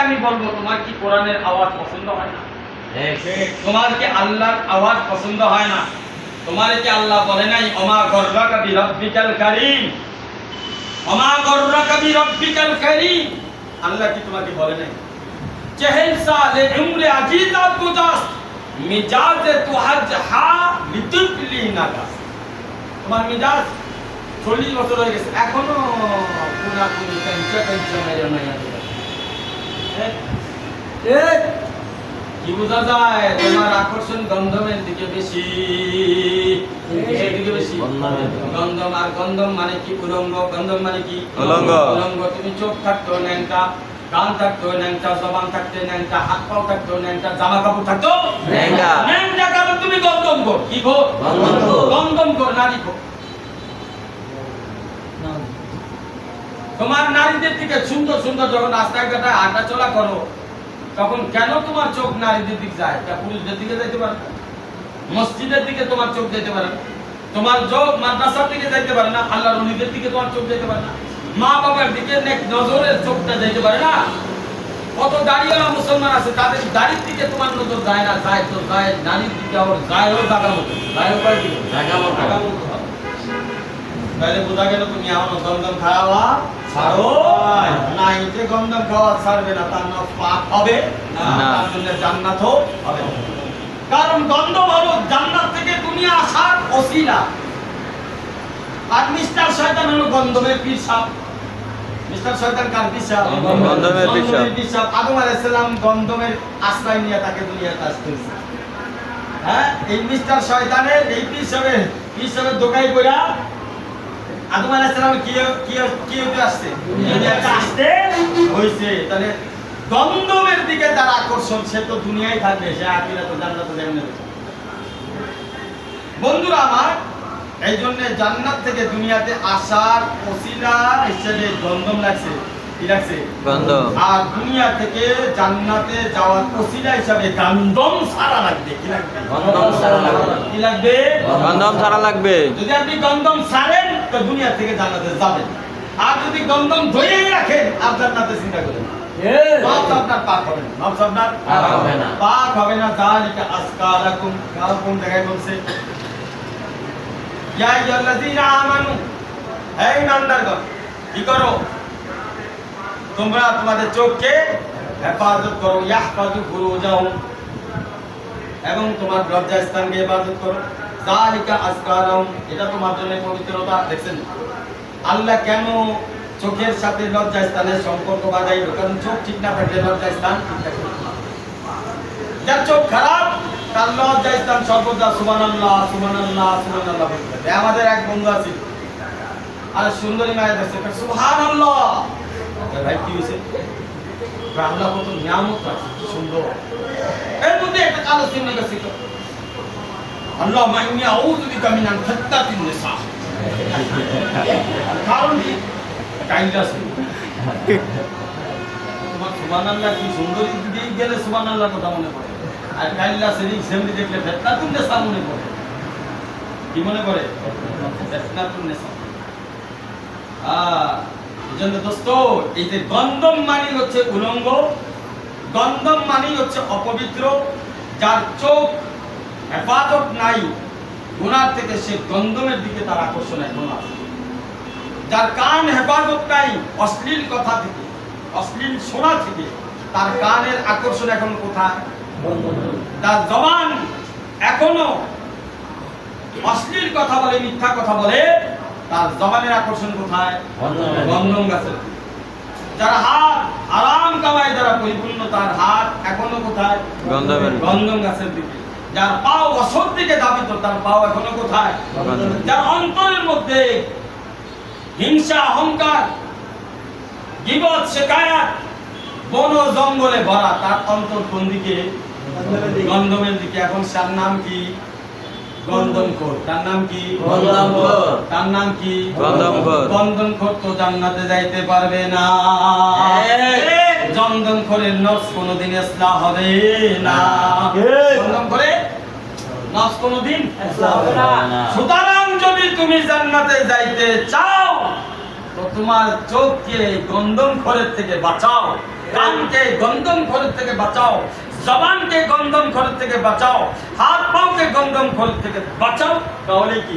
আমি বলব তোমার কি কোরআনের আওয়াজ পছন্দ হয় না তোমার কি আল্লাহর আওয়াজ পছন্দ হয় না তোমার কি আল্লাহ বলে নাই অমা গর্বা কবি রব্বিকাল কারীম অমা গর্বা কবি রব্বিকাল কারীম আল্লাহ কি তোমাকে বলে নাই চেহেল সালে উমরে আজিজা তুজাস মিজাজে তুহাজ হা লিতুবলি নাগাস তোমার মিজাজ চল্লিশ বছর হয়ে গেছে এখনও পুরাপুরি কাঞ্চা কাঞ্চা মেরে মেরে কি বোঝা যায়? তোমার আকর্ষণ গন্ধমের দিকে বেশি। গন্ধম আর গন্ধম মানে কি? উলঙ্গ। গন্ধম মানে কি? উলঙ্গ। তুমি চোখ থাকতো ন্যাংটা কান থাকতো ন্যাংটা জবান থাকতে ন্যাংটা হাত পাও থাকতো ন্যাংটা জামা কাপড় থাকতো? ন্যাংটা। ন্যাংটা কাপড় তুমি গন্ধম কর। কি কর। গন্ধম কর নারী কর। তোমার নারীদের দিকে সুন্দর সুন্দর যখন রাস্তায় ঘাটে হাঁটা চলা করো, তখন কেন তোমার চোখ নারীদের দিকে যায়? তা পুরুষদের দিকে যাইতে পারে মসজিদের দিকে তোমার চোখ যেতে পারে না। তোমার চোখ মাদ্রাসার দিকে যাইতে পারে না। আল্লাহ রলিদের দিকে তোমার চোখ যেতে পারে না। মা বাবার দিকে নজরের চোখটা যাইতে পারে না। কত দাঁড়িয়েওয়ালা মুসলমান আছে, তাদের দাড়ির দিকে তোমার নজর যায় না। যায় তো যায়, নারীর দিকে আবার যায়ও জাগা মতো দিকে জাগা মতো। তাহলে বোঝা গেল তুমি এমন গন্ধম খাওয়া ছাড়ো। না এতে গন্ধম খাওয়া ছাড়বে না তার নাম পাপ হবে। তার জন্য জান্নাতও হবে। কারণ গন্ধম হলো জান্নাত থেকে দুনিয়া আসার ওসিলা। আর মিস্টার শয়তান হলো গন্ধমের পিসাব। মিস্টার শয়তান কার পিসাব? গন্ধমের পিসাব। পিসাব। আদম আলাইহিস সালাম গন্ধমের আশ্রয় নিয়ে তাকে দুনিয়াতে আসতে হ্যাঁ এই মিস্টার শয়তানের এই পিসাবের পিসাবের দোকাই কইরা আদম আলাইহিস সালাম কি কি কি হতে আসছে? আসতে হইছে। তাহলে গন্ধমের দিকে তার আকর্ষণ সে তো দুনিয়ায় থাকবে সে জান্নাতে যাবে। না বন্ধুরা আমার এই জন্য জান্নাত থেকে দুনিয়াতে আসার ওসিলা হিসেবে দমদম লাগছে। আর দুনিয়া থেকে জান্নাতে যাওয়ার ওসিলা হিসাবে গন্ধম সারা লাগবে। কি লাগবে? গন্ধম সারা লাগবে। কি লাগবে? গন্ধম ছাড়া লাগবে। যদি আপনি গন্ধম সারেন তো দুনিয়া থেকে জান্নাতে যাবেন। আর যদি গন্ধম ধরেই রাখেন আর জান্নাতে চিন্তা করেন পাক হবে না। নফস আপনার পাক হবে না। পাক হবে না। যালিকা আসকালাকুম কোন জায়গায় বলছে। ইয়া আইয়ুহাল্লাযীনা আমানু হে ইমানদারগণ কি করো? তোমরা তোমাদের চোখকে হেফাজত করো, ইয়াহফাজু ফুরুজাহুম, এবং তোমার লজ্জা স্থানকে হেফাজত করো। যালিকা আসকালাহুম এটা তোমার জন্য পবিত্রতা, দেখছেন? আল্লাহ কেন চোখের সাথে লজ্জা স্থানের সম্পর্ক বাজাইলো? কারণ চোখ ঠিক না থাকলে লজ্জা স্থান ঠিক থাকে যার চোখ খারাপ, তার লজ্জা স্থান সর্বদা সুমান আল্লাহ সুমান আল্লাহ সুমান আল্লাহ আমাদের এক বন্ধু আছে, আর সুন্দরী মায়ের দেখছে সুহান আল্লাহ ভাই কি হয়েছে? আল্লাহ সুন্দর ফাত্তাতিন নিসা। গেলে সুবহানাল্লাহ কথা মনে পড়ে। আর কাইল্লা সেদিক সেমনি দেখলে ফেতনাতুন নেশা মনে পড়ে। কি মনে পড়ে? ফেতনাতুন নেশা আহ এজন্য এই যে গন্ধম মানি হচ্ছে উলঙ্গ, গন্ধম মানি হচ্ছে অপবিত্র, যার চোখ হেফাজত নাই থেকে সে গন্ধমের দিকে তার আকর্ষণ যার কান হেফাজত নাই, অশ্লীল কথা থেকে, অশ্লীল শোনা থেকে, তার কানের আকর্ষণ এখন কোথায়? তার জবান এখনও অশ্লীল কথা বলে, মিথ্যা কথা বলে তার জবানের আকর্ষণ কোথায়। গন্ধম গাছের দিকে। যার হাত আরাম কামায় যারা পরিপূর্ণ তার হাত এখনও কোথায় গন্ধমের। গন্ধম গাছের দিকে যার পাও অসৎ দিকে দাবিত তার পাও এখনও কোথায়। যার অন্তরের মধ্যে হিংসা অহংকার গিবত শেখায়াত বন জঙ্গলে ভরা তার অন্তর কোন দিকে গন্ধমের দিকে এখন তার নাম কি গন্ধমখোর তার নাম কি? গন্ধমখোর। তার নাম কি? গন্ধমখোর। গন্ধমখোর তো জান্নাতে যাইতে পারবে না। গন্ধমখোরের নফস কোনোদিন ইসলাম হবে না। গন্ধমখোরে নফস কোনোদিন হবে না। সুতরাং যদি তুমি জান্নাতে যাইতে চাও তো তোমার চোখকে গন্ধম খরের থেকে বাঁচাও। কানকে গন্ধম খরচ থেকে বাঁচাও। জবানকে গন্ধম খরচ থেকে বাঁচাও হাত পাওকে গন্ধম খরচ থেকে বাঁচাও তাহলে কি?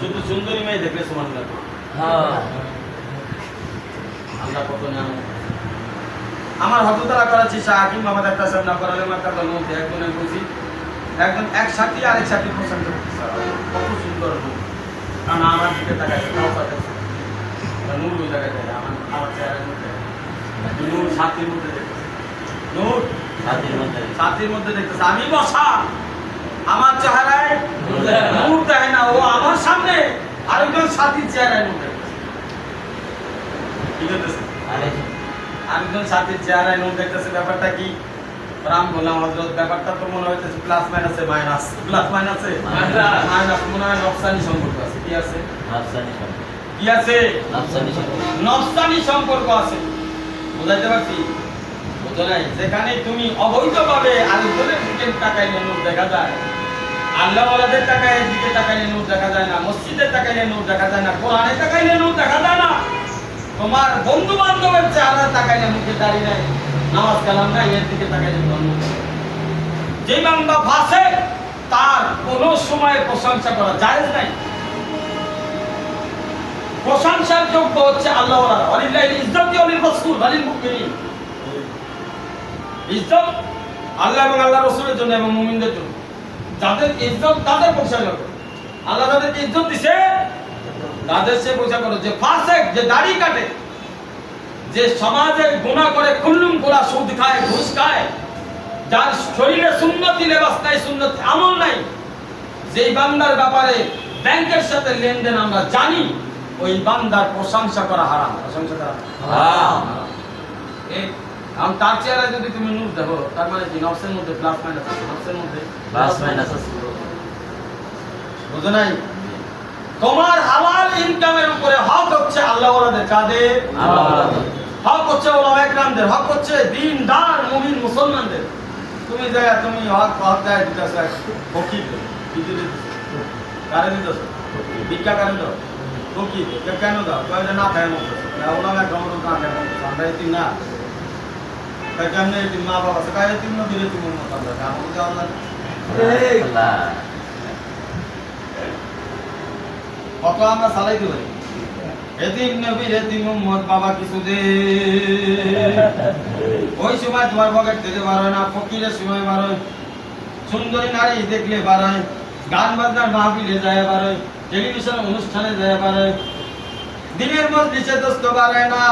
শুধু সুন্দরী মেয়ে দেখলে সমান লাগবে হ্যাঁ। আমরা কত নাম আমার হততারা করাচ্ছি শাহ হাকিম মোহাম্মদ একটা সাহেব না করালে আমার কথা মধ্যে একজনের বুঝি একজন এক সাথী আরেক সাথী পছন্দ কত সুন্দর কারণ আমার দিকে তাও নূর ওই জায়গায় আমার আমার চেহারার মধ্যে। নূর সাথীর মধ্যে নূর। হাতির মধ্যে দেখতেছে। আমি বসা। আমার চেহারায় নূর দেখে না। ও আমার সামনে আরেকজন সাথীর চেহারায় নূর কি করতেছে? আরেকজন সাথীর চেহারায় নূর দেখতেছে। ব্যাপারটা কি? রাম বললাম হজরত ব্যাপারটা তো মনে হইতেছে প্লাস মাইনাসে মাইনাস প্লাস মাইনাসে মাইনাস মনে হয় নকশানি সম্পর্ক আছে। কি আছে? নাফসানি সম্পর্ক। কি আছে? নাফসানি সম্পর্ক আছে। বুঝাইতে পারছি? যেখানে তুমি অবৈধভাবে আরেকজনের দিকে তাকাইলে নূর দেখা যায়। আল্লাহ ওয়ালাদের তাকায় দিকে তাকাইলে নূর দেখা যায় না, মসজিদের তাকাইলে নূর দেখা যায় না, কোরআনে তাকাইলে নূর দেখা যায় না। তোমার বন্ধু বান্ধবের চেহারা তাকাইলে মুখে দাঁড়িয়ে নাই, নামাজ কালাম নাই, এর দিকে তাকাইলে তোমার যে বান্দা ফাঁসে তার কোনো সময় প্রশংসা করা জায়েজ নাই। প্রশংসার যোগ্য হচ্ছে আল্লাহ অলিল্লাহ ইজ্জতি অলিল রাসূল অলিল মুমিনিন। ইজ্জত আল্লাহ এবং আল্লাহ রসুলের জন্য এবং মুমিনদের জন্য। যাদের ইজ্জত তাদের প্রশংসা করো আল্লাহ তাদেরকে ইজ্জত দিছে তাদের সে প্রশংসা করো। যে ফাসেক যে দাড়ি কাটে যে সমাজে গুনাহ করে খুল্লুম করা সুদ খায় ঘুষ খায় যার শরীরে সুন্নতি লেবাস নাই সুন্নতি আমল নাই যেই বান্দার ব্যাপারে ব্যাংকের সাথে লেনদেন আমরা জানি ওই বান্দার প্রশংসা করা হারাম। প্রশংসা করা হারাম। আম তার চেহারা যদি তুমি নূর দেখো তার মানে কি? নফসের মধ্যে প্লাস মাইনাস আছে নফসের মধ্যে প্লাস মাইনাস আছে। বুঝো নাই? তোমার হালাল ইনকামের উপরে হক হচ্ছে আল্লাহ ওয়ালাদের কাদের? হক হচ্ছে ওলামা একরামদের হক হচ্ছে দিন দার মুমিন মুসলমানদের। তুমি যায় তুমি হক হক দেয় দিতেছ ফকির। কি কারে দিতেছ? ভিক্ষা কারে দাও? ফকির। কেন দাও? কয় না খায় মতো ওলামা একরাম না খায় মতো আমরা না। সে না দিলে তুমি মতো আমরা কামড় দেওয়া না আল্লাহ কত আমরা চালাইতে পারি এতিম নবীর এতিম মোহাম্মদ বাবা কিছু দে। ওই সময় তোমার পকেট থেকে বার না ফকিরের সময় বার সুন্দরী নারী দেখলে বার গান বাজনার মাহফিলে যায় বার হয়। টেলিভিশন অনুষ্ঠানে যায় বার হয়। দিনের মধ্যে দোস্ত বাড়ে না।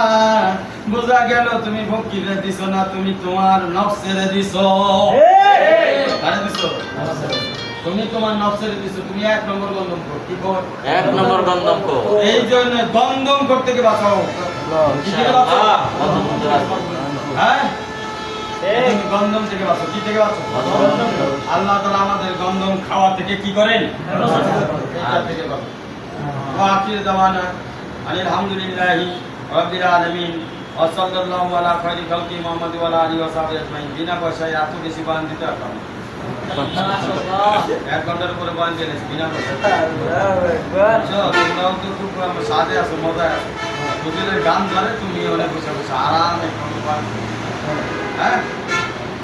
বোঝা গেল তুমি ফকিরে দিছ না তুমি তোমার নফসেরে দিছ। আরে দিছ? তুমি তোমার নফসেরে দিছ তুমি এক নম্বর গন্ধম কর কি কর? এক নম্বর গন্ধম কো এই জন্য গন্ধম করতে গিয়ে বাঁচাও। কি বাঁচাও? বাঁচাও। হ্যাঁ? গন্ধম থেকে বাঁচো কি থেকে বাঁচো আল্লাহ আমাদের গন্ধম খাওয়া থেকে কি করেন? থেকে বাঁচো দাওয়ানা আলহামদুলিল্লাহি আলামিন। আলা খাইরি খালকি মুহাম্মদ ওয়া আলা আলিহি ওয়া সাহবিহি আজমাইন। বিনা পয়সায় এত বেশি বান দিতে পারতাম। এক ঘণ্টার উপরে বান দিয়েছি বিনা বুঝছ? তোমরাও তো খুব সাথে আছো, মজায় আছো। হুজুরের গান ধরে তুমি অনেক বসে বসে আরামে হ্যাঁ?